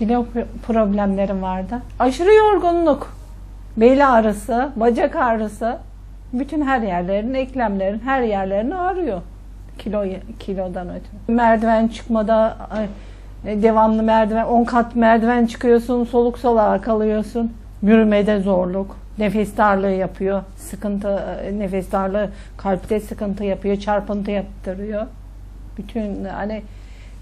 kilo problemlerim vardı. Aşırı yorgunluk, bel ağrısı, bacak ağrısı, bütün her yerlerin, eklemlerin her yerlerini ağrıyor kilo kilodan ötürü. Merdiven çıkmada e, devamlı merdiven 10 kat merdiven çıkıyorsun, soluk soluğa kalıyorsun. Yürümede zorluk, nefes darlığı yapıyor. Sıkıntı e, nefes darlığı kalpte sıkıntı yapıyor, çarpıntı yaptırıyor. Bütün hani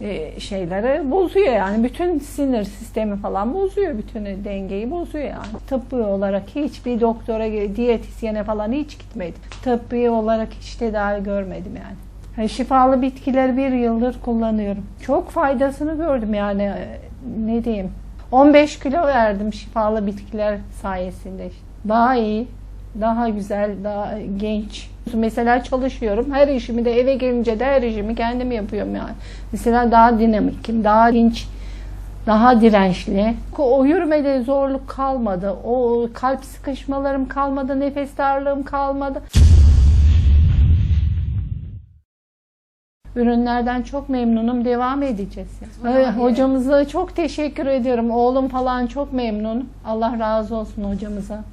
e, şeyleri bozuyor yani. Bütün sinir sistemi falan bozuyor. Bütün dengeyi bozuyor yani. Tıbbi olarak hiçbir doktora diyetisyene falan hiç gitmedim. Tıbbi olarak hiç tedavi görmedim yani. Yani şifalı bitkileri bir yıldır kullanıyorum. Çok faydasını gördüm yani. E, ne diyeyim? 15 kilo verdim şifalı bitkiler sayesinde. Daha iyi daha güzel daha genç Mesela çalışıyorum. Her işimi de eve gelince de her işimi kendim yapıyorum yani. Mesela daha dinamikim, daha dinç, daha dirençli. O yürümede zorluk kalmadı. O kalp sıkışmalarım kalmadı, nefes darlığım kalmadı. Ürünlerden çok memnunum. Devam edeceğiz. Evet, hocamıza çok teşekkür ediyorum. Oğlum falan çok memnun. Allah razı olsun hocamıza.